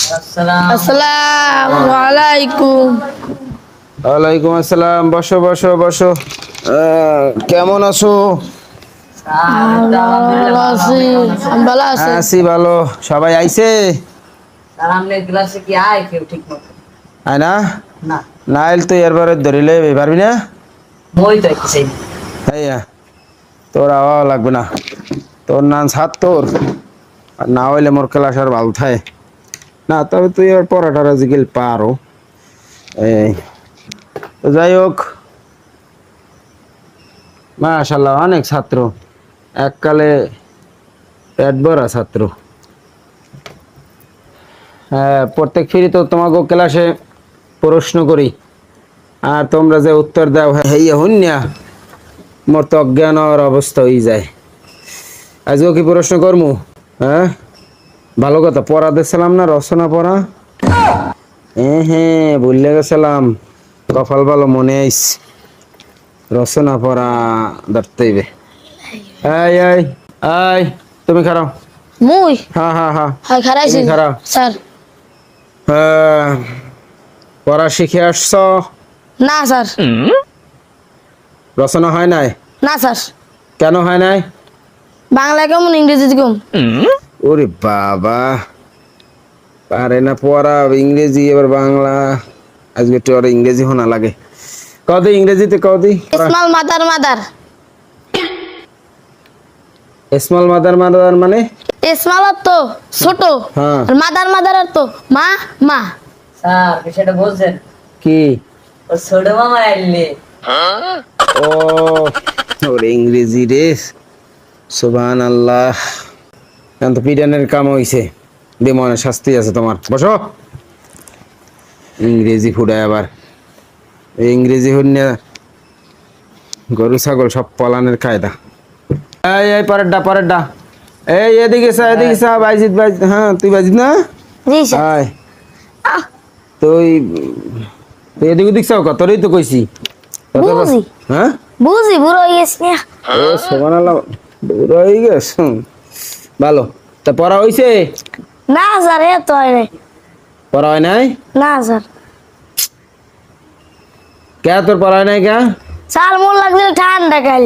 আসসালামু আলাইকুম ওয়ালাইকুম আসসালাম বসো বসো বসো। কেমন আছো? ভালো আছি ভালো আছি। আছি ভালো। সবাই আইছে? না? নাইল এরবারে ধরিলে পারবি না? হ্যাঁ। তোর আওয়া লাগবে না। তোর নাম সাত তোর। আর না হইলে মোর ক্লাস আর ভালো থাকে না, তবে তুই এবার পড়াটা জিগিল পারো। এই, তো যাই হোক মাশাল্লাহ অনেক ছাত্র। এককালে পেট ভরা ছাত্র। হ্যাঁ প্রত্যেক ফিরি তো তোমাকে ক্লাসে প্রশ্ন করি। আর তোমরা যে উত্তর দাও হইয়া মোর তো অজ্ঞান অবস্থা হয়ে যায়। আজকেও কি প্রশ্ন করমু? হ্যাঁ? ভালো কথা পড়া দেখছিলাম না রচনা পড়া? হ্যাঁ হ্যাঁ ভুললে গেছিলাম। কপাল ভালো মনে আইস। রচনা পড়া ধরতে হইবে। এই এই এই তুমি খারাও। মুই? হ্যাঁ হ্যাঁ হ্যাঁ খারাইছি। খারাও। স্যার। পড়া শিখে আসছ? না স্যার। রচনা হয় নাই? না স্যার। কেন হয় নাই? বাংলা কেমন ইংরেজি কম ওরে বাবা। পারে না পড়া ইংরেজি এবার বাংলা। আজকে একটু আর ইংরেজি হোনা লাগে। কদি ইংরেজিতে কদি small mother mother small mother mother মানে? স্মল তো ছোট। হ্যাঁ। আর মাদার মাদার আর তো মা মা। স্যার বিষয়টা বলছেন কি? ও ছোট মামা আইলে ও ওরে ইংরেজি রে। সুবহান আল্লাহ এখন তো পিডানের কাম হইছে। বিমানের শাস্তি আছে তোমার। বসো। ইংরেজি ফুডায় আবার। ইংরেজি হন্যা গরু ছাগল সব পলানের কায়দা। এই এই পরের ডা পরের ডা। এই এদিকে সা এদিকে সা বাইজিত বাইজিত হ্যাঁ তুই বাইজিত না? জি স্যার তুই তুই এদিক চাও কতরই তো কইছি। বুঝি। হ্যাঁ? বুঝি বুড়ো হয়ে গেছি না। ও সোমানাল্লাহ বুড়ো হয়ে গেছ ভালো। তা পড়া হইছে? না স্যার এ তো হয় নাই। পড়া হয় নাই? না স্যার। কে তোর পড়া হয় নাই কে? স্যার মন লাগছে ঠান্ডা কাল।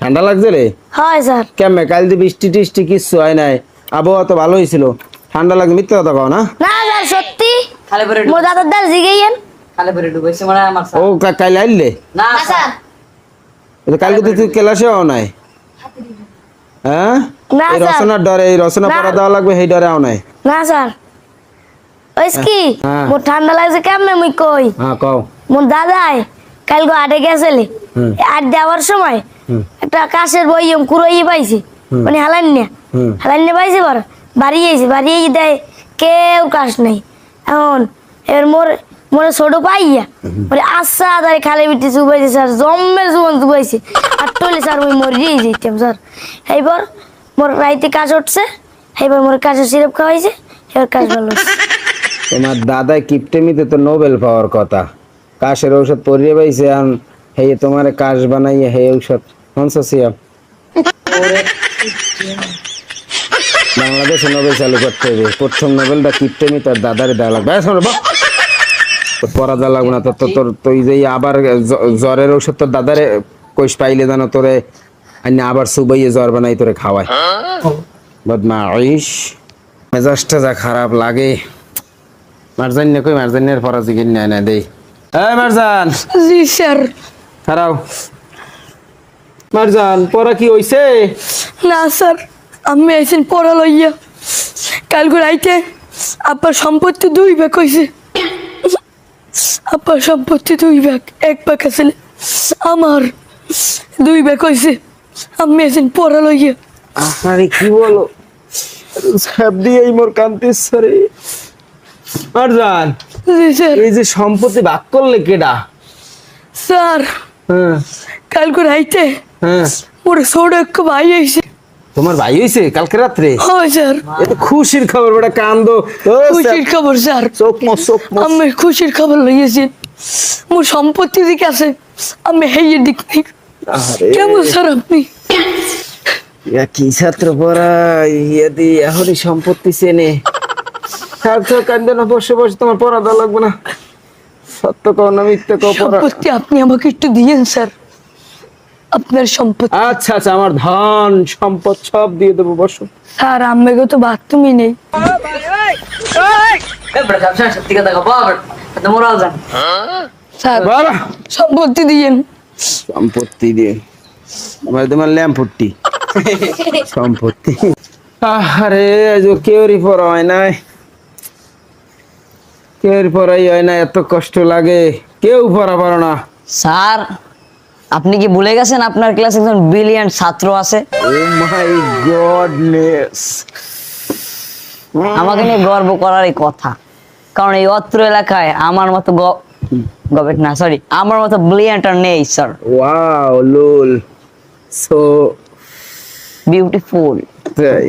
ঠান্ডা লাগছে রে? হয় স্যার। কেমনে? কাল দিয়ে বৃষ্টি টিষ্টি কিচ্ছু হয় নাই। আবহাওয়া তো ভালো হয়েছিল ঠান্ডা লাগছে মিথ্যে কথা কও না? না স্যার সত্যি? খালে পরে মোর দাদার দাল জিগাইয়েন। খালে পরে ডুবেছে মানে আমার স্যার। কা- কাল আইলে না না স্যার। কালকে তো তুই ক্লাসে আও নাই। হ্যাঁ? এই। রচনার ডরে এই রচনা না। পড়া দেওয়া লাগবে সেই ডরে আও নাই। না স্যার। ওই কি হ্যাঁ। মোর ঠান্ডা লাগছে কেমনে মুই কই? হ্যাঁ কও। মোর দাদাই কালকে আটে গেছিলে। আট দেওয়ার সময় একটা কাশের বইম কুড়াইয়ে পাইছে। মানে হালান না হালান না পাইছে বার বাড়ি আইছে বাড়ি দেয় কেউ কাশ নাই। এখন এবার মোর, মোরে ছোট পাইয়া মানে আচ্ছা তাই খালি বিটি চুবাইছে স্যার জম্মের জীবন চুবাইছে। আর টলে স্যার ওই মরিয়ে যেতাম স্যার। এইবার মোর রাইতে কাজ উঠছে, এইবার মোর কাজের সিরাপ খাওয়াইছে এবার কাজ ভালো। তোমার দাদা কিপটেমিতে তো নোবেল পাওয়ার কথা। কাশের ঔষধ পরিয়ে পাইছে, আন হে তোমার কাশ বানাইয়া হে ঔষধ কনসোসিয়াম বাংলাদেশে নোবেল চালু করতে হবে। প্রথম নোবেলটা কিপটেমি তার দাদারে দেওয়া লাগবে। পড়া দেওয়া লাগবে না তোর তো তোর তুই যে আবার জ্বরের ঔষধ তোর দাদারে কইস পাইলে জানো তোরে আবার সুবাইয়ে জ্বর বানাই তোরে খাওয়ায়। বদমাইশ। মেজাজটা যা খারাপ লাগে। মারজান না কই মারজানের পরা জিগিন নাই না দেই। এই মারজান! জি স্যার। খারাও। মারজান পরা কি হইছে? না স্যার আমি আইসেন পড়া লইয়া। কালকে রাইতে আব্বার সম্পত্তি দুই ভাগ হয়েছে আব্বার সম্পত্তি দুই ভাগ এক ভাগ আসলে আমার দুই ভাগ হয়েছে আমি আইসেন পড়া লইয়া। আরে কি বলো? সব দিয়ে এই মোর কান্তেশ্বরে মারজান এই যে সম্পত্তি ভাগ করলে কেডা? স্যার হ্যাঁ। কালকে রাইতে হ্যাঁ। ওর ছোট এক ভাই আইছে। তোমার ভাই হইছে কালকে রাত্রে? হয় স্যার। খুশির খবর বেটা কান্দো খুশির খবর স্যার। চোখ মো চোখ মো আমি খুশির খবর লইয়েছি। মোর সম্পত্তি দিকে আছে। আমি হেয়ের দিক নেই। কেমন স্যার আপনি? কি ছাত্র পড়া? ইয়া দি এখনই সম্পত্তি চেনে। কান্দে না বসে বসে তোমার পড়া দেওয়া লাগবে না। সত্য কও না মিথ্যে কও পড়া। সম্পত্তি আপনি আমাকে একটু দিয়েন স্যার। আপনার সম্পত্তি। আচ্ছা আচ্ছা আমার ধন সম্পদ সব দিয়ে দেবো বসো। স্যার আম্মাকে তো বাথরুমই নেই। সত্যি কথা স্যার সম্পত্তি দিয়েন। সম্পত্তি দিয়ে। আমার তোমার ল্যাম্পট্টি। সম্পত্তি। আরে আজ কেউরি হয় নাই। কেউরি পড়াই হয় না এত কষ্ট লাগে। কেউ পড়া পারো না। স্যার আপনি কি ভুলে গেছেন আপনার ক্লাসে একজন ব্রিলিয়ান্ট ছাত্র আছে? ও মাই গডনেস আমাকে নিয়ে গর্ব করারই কথা। কারণ এই অত্র এলাকায় আমার মতো গবেট না সরি আমার মতো ব্রিলিয়ান্ট আর নেই স্যার ওয়াও লুল সো বিউটিফুল তাই।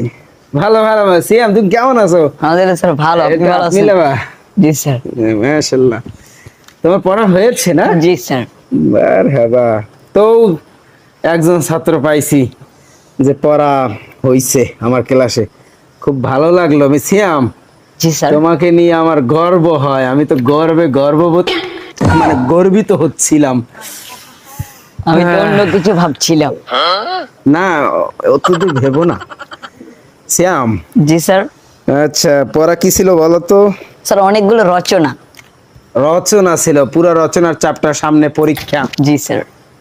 ভালো ভালো সিয়াম তুমি কেমন আছো? আমাদের স্যার ভালো আপনি ভালো আছেন? জি স্যার মাশাআল্লাহ। তোমার পড়া হয়েছে না? জি স্যার মারহাবা। তো একজন ছাত্র পাইছি যে পড়া হইছে আমার ক্লাসে। খুব ভালো লাগল আমি। স্যার। তোমাকে নিয়ে আমার গর্ব হয় আমি তো গর্বে গর্ববোধ মানে গর্বিত হচ্ছিলাম। আমি তো অন্য কিছু ভাবছিলাম। না অতদূর ভেবো না। শ্যাম জি স্যার। আচ্ছা পড়া কি ছিল বলো তো? স্যার অনেকগুলো রচনা। রচনা ছিল পুরো রচনার চাপটার সামনে পরীক্ষা। জি স্যার।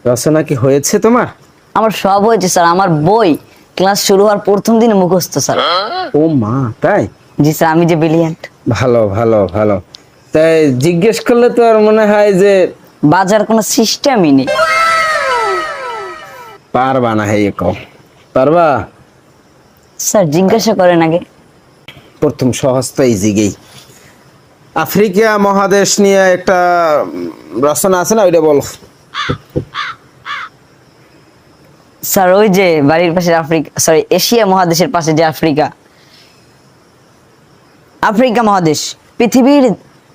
রচনা কি হয়েছে তোমার? আমার সব হয়েছে স্যার। আমার বই ক্লাস শুরু হওয়ার প্রথম দিনে মুখস্থ স্যার। ও মা তাই? জি স্যার আমি যে ব্রিলিয়ান্ট। ভালো ভালো ভালো। তাই জিজ্ঞেস করলে তো আর মনে হয় যে বাজার কোনো সিস্টেমই নেই। পারবা না হে কও পারবা? স্যার জিজ্ঞাসা করেন আগে। প্রথম সহজ সহজটা ইজিগেই আফ্রিকা মহাদেশ নিয়ে একটা রচনা আছে না ওইটা বলো। স্যার ওই যে বাড়ির পাশে আফ্রিকা সরি এশিয়া মহাদেশের পাশে যে আফ্রিকা। আফ্রিকা মহাদেশ পৃথিবীর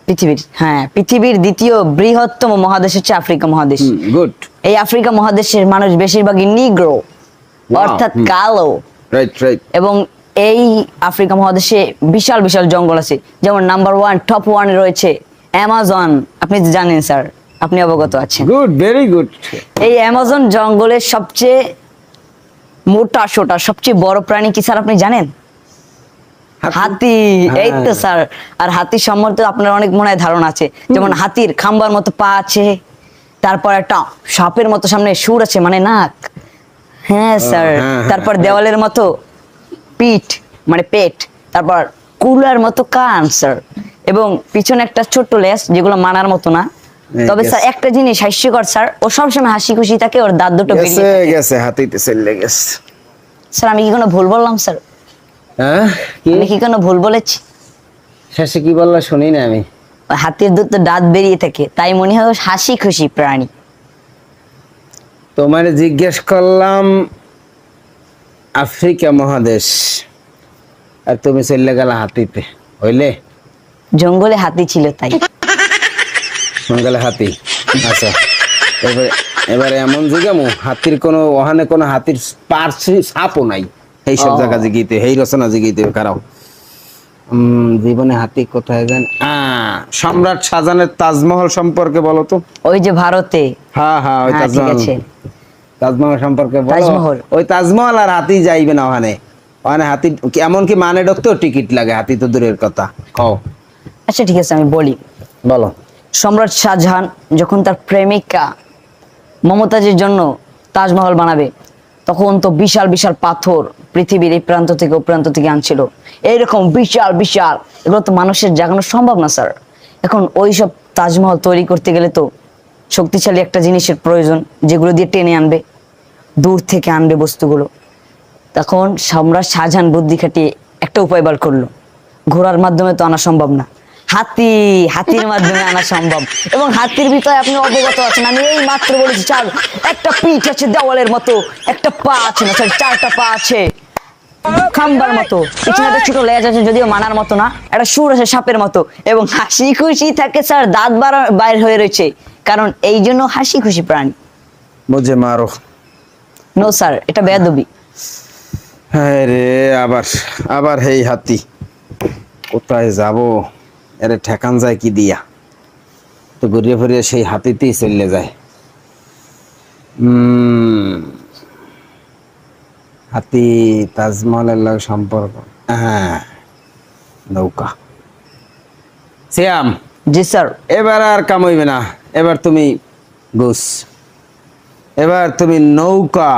পৃথিবীর হ্যাঁ পৃথিবীর দ্বিতীয় বৃহত্তম মহাদেশ হচ্ছে আফ্রিকা মহাদেশ। গুড এই আফ্রিকা মহাদেশের মানুষ বেশিরভাগই নিগ্রো অর্থাৎ কালো। রাইট রাইট এবং এই আফ্রিকা মহাদেশে বিশাল বিশাল জঙ্গল আছে। যেমন নাম্বার ওয়ান টপ ওয়ান রয়েছে অ্যামাজন আপনি জানেন স্যার আপনি অবগত আছেন। গুড ভেরি গুড এই অ্যামাজন জঙ্গলের সবচেয়ে মোটা সোটা সবচেয়ে বড় প্রাণী কি স্যার আপনি জানেন? হাতি। এই তো। স্যার আর হাতি সম্বন্ধে আপনার অনেক মনে হয় ধারণা আছে। যেমন হাতির খাম্বার মতো পা আছে তারপর একটা সাপের মতো সামনে সুর আছে মানে নাক। হ্যাঁ স্যার হ্যাঁ, তারপর হ্যাঁ। দেওয়ালের মতো পিঠ মানে পেট তারপর কুলার মতো কান স্যার এবং পিছনে একটা ছোট্ট লেস যেগুলো মানার মতো না। তবে স্যার একটা জিনিস হাস্যকর স্যার ও সবসময় হাসি খুশি থাকে ওর দাঁত দুটো বেরিয়ে গেছে হাতিতে চলে গেছে। স্যার আমি কি কোনো ভুল বললাম স্যার হ্যাঁ? কি? আমি কি কোনো ভুল বলেছি? শেষে কি বললা শুনি না আমি। হাতির দুটো দাঁত বেরিয়ে থাকে তাই মনে হয় হাসি খুশি প্রাণী। তোমার জিজ্ঞেস করলাম আফ্রিকা মহাদেশ। আর তুমি চলে গেলা হাতিতে হইলে? জঙ্গলে হাতি ছিল তাই। গেলে হাতি? আচ্ছা এবারে এবারে এমন জিগামু হাতির কোনো ওখানে কোনো হাতির পার্শ্ব সাপও নাই। এই সব। জায়গা জিগিতে এই রচনা জিগিতে কারাও জীবনে হাতি কোথায় যান সম্রাট শাহজাহানের তাজমহল সম্পর্কে বলো তো। ওই যে ভারতে। হ্যাঁ হ্যাঁ ওই হ্যাঁ তাজমহল। তাজমহল সম্পর্কে তাজমহল। ওই তাজমহল আর হাতি যাইবে না ওখানে। ওখানে হাতি এমন কি মানে ডক্টর টিকিট লাগে হাতি তো দূরের কথা। কও আচ্ছা ঠিক আছে আমি বলি। বলো। সম্রাট শাহজাহান যখন তার প্রেমিকা মমতাজের জন্য তাজমহল বানাবে তখন তো বিশাল বিশাল পাথর পৃথিবীর এই প্রান্ত থেকে ও প্রান্ত থেকে আনছিল। এইরকম বিশাল বিশাল। এগুলো তো মানুষের জাগানো সম্ভব না স্যার। এখন ওই সব তাজমহল তৈরি করতে গেলে তো শক্তিশালী একটা জিনিসের প্রয়োজন যেগুলো দিয়ে টেনে আনবে। দূর থেকে আনবে বস্তুগুলো। তখন সম্রাট শাহজাহান বুদ্ধি খাটিয়ে একটা উপায় বার করল। ঘোড়ার মাধ্যমে তো আনা সম্ভব না। হাতি, হাতির মাধ্যমে আনা সম্ভব। এবং হাতির ভিতরে আপনি অবগত আছেন, আমি এই মাত্র বলেছি চার একটা পিঠ আছে দেওয়ালের মতো, একটা পা আছে না চারটা পা আছে। খাম্বার মতো, পিছনে একটা ছোট লেজ আছে, যদিও মানার মতো না, একটা সুর আছে সাপের মতো, এবং হাসি খুশি থাকে, স্যার, দাঁত বার- বাইর হয়ে রয়েছে, কারণ এই জন্য হাসি খুশি প্রাণী। বুঝে মারো। নো স্যার এটা বেদবি হ্যাঁ রে আবার আবার হেই হাতি। কোথায় যাব? এরে ঠেকান যায় কি দিয়া? তো ঘুরিয়ে ফিরিয়ে সেই হাতিতেই চলে যায়। হাতি তাজমহলের লগে সম্পর্ক। হ্যাঁ নৌকা। শ্যাম জি স্যার এবার আর কামাইবে না। এবার তুমি গুস এবার তুমি নৌকা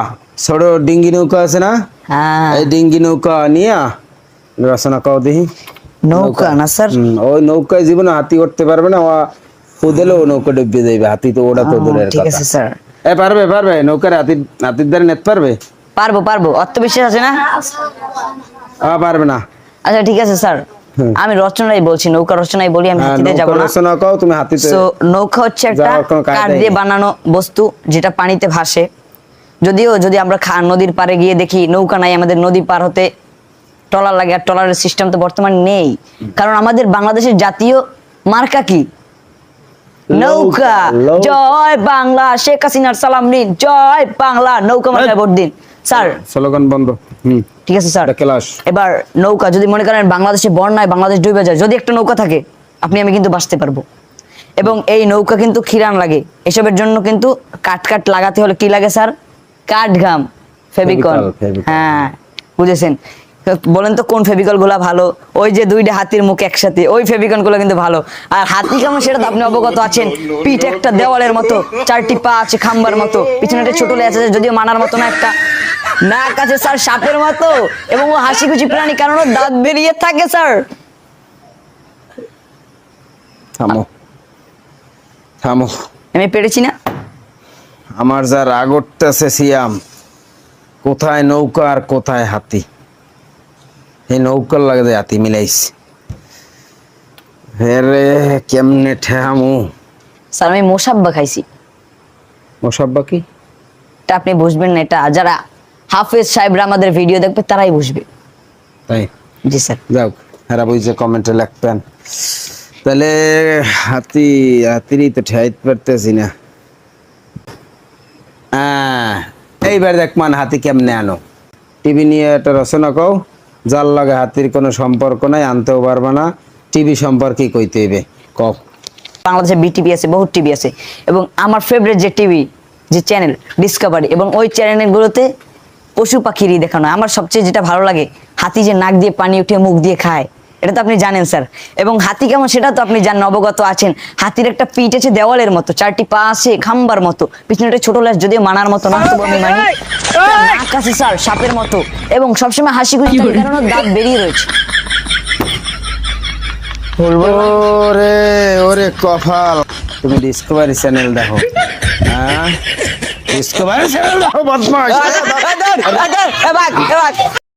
ছোট ডিঙ্গি নৌকা আছে না? হ্যাঁ। এই ডিঙ্গি নৌকা নিয়া রচনা কাও দেখি। নৌকা না স্যার? ওই নৌকায় জীবনে হাতি উঠতে পারবে না ও কুদেলেও নৌকা ডুবিয়ে যাবে হাতি তো ওটা তো দূরের ঠিক আছে স্যার। এ পারবে পারবে নৌকার হাতির হাতির দ্বারা নেতে পারবে? পারব পারব আত্মবিশ্বাস আছে না? পারবে না। আচ্ছা ঠিক আছে স্যার। আমি রচনাই বলছি নৌকা রচনাই বলি আমি হ্যাঁ, হাতিতে যাব না। রচনা কাও তুমি হাতিতে সো নৌকা হচ্ছে একটা কাঠ দিয়ে বানানো বস্তু যেটা পানিতে ভাসে। যদিও যদি আমরা খা নদীর পাড়ে গিয়ে দেখি নৌকা নাই আমাদের নদী পার হতে ট্রলার লাগে আর ট্রলারের সিস্টেম তো বর্তমানে নেই। কারণ আমাদের বাংলাদেশের জাতীয় মার্কা কি? নৌকা নৌকা। জয় বাংলা শেখ হাসিনার সালাম নিন। জয় বাংলা নৌকা মার্কায় ভোট দিন। স্যার। স্লোগান বন্ধ। হুম। ঠিক আছে স্যার। এবার নৌকা যদি মনে করেন বাংলাদেশে বন্যায় বাংলাদেশ ডুবে যায় যদি একটা নৌকা থাকে আপনি আমি কিন্তু বাঁচতে পারব। এবং এই নৌকা কিন্তু খিরান লাগে। এসবের জন্য কিন্তু কাঠ কাঠ লাগাতে হলে কি লাগে স্যার? কাঠ ঘাম ফেবিকল। হ্যাঁ বুঝেছেন? বলেন তো কোন ফেবিকলগুলা ভালো? ওই যে দুইটা হাতির মুখ একসাথে ওই ফেবিকলগুলো কিন্তু ভালো। আর হাতি কেমন সেটা তো আপনি অবগত আছেন। পিঠ একটা দেওয়ালের মতো চারটি পা আছে খাম্বার মতো। পিছনে একটা ছোট লেজ আছে যদিও মানার মতো না একটা। নাক আছে স্যার সাপের মতো। এবং ও হাসি খুশি প্রাণী কারণ ওর দাঁত বেরিয়ে থাকে স্যার। থামো। থামো। আমি পেরেছি না। আমার যা রাগ উঠতেছে সিয়াম কোথায় নৌকা আর কোথায় হাতি? এই নৌকার লাগে যে হাতি মিলাইস রে কেমনে ঠেহামু? স্যার আমি মোসাব্বা খাইছি। মোসাব্বা কি? এটা আপনি বুঝবেন না এটা যারা হাফেজ সাহেবরা আমাদের ভিডিও দেখবে তারাই বুঝবে। তাই? জি স্যার। যাও এরা বুঝছে কমেন্টে লিখবেন। তাহলে হাতি হাতিরই তো ঠেয়াইতে পারতেছি না। আহ, এইবার দেখ মান হাতি কেমনে আনো? টিভি নিয়ে একটা রচনা কও যার লাগে হাতির কোনো সম্পর্ক নাই আনতেও পারবে না। টিভি সম্পর্কে কইতে হইবে কও। বাংলাদেশে বিটিভি আছে বহুত টিভি আছে এবং আমার ফেভারিট যে টিভি যে চ্যানেল ডিসকভারি এবং ওই চ্যানেলগুলোতে পশু পাখিরই দেখানো। আমার সবচেয়ে যেটা ভালো লাগে হাতি যে নাক দিয়ে পানি উঠে মুখ দিয়ে খায়। এটা তো আপনি জানেন স্যার। এবং হাতি কেমন সেটা তো আপনি জানেন অবগত আছেন। হাতির একটা পিঠ আছে দেওয়ালের মতো চারটি পা আছে খাম্বার মতো। পিছনে একটা ছোট লাশ যদিও মানার মতো না তবু আমি মানি। নাক আছে স্যার সাপের মতো। এবং সবসময় হাসি খুশি কারণ দাঁত বেরিয়ে রয়েছে। ওরে ওরে কপাল। তুমি ডিসকভারি চ্যানেল দেখো হ্যাঁ ডিসকভারি চ্যানেল দেখো বদমাশ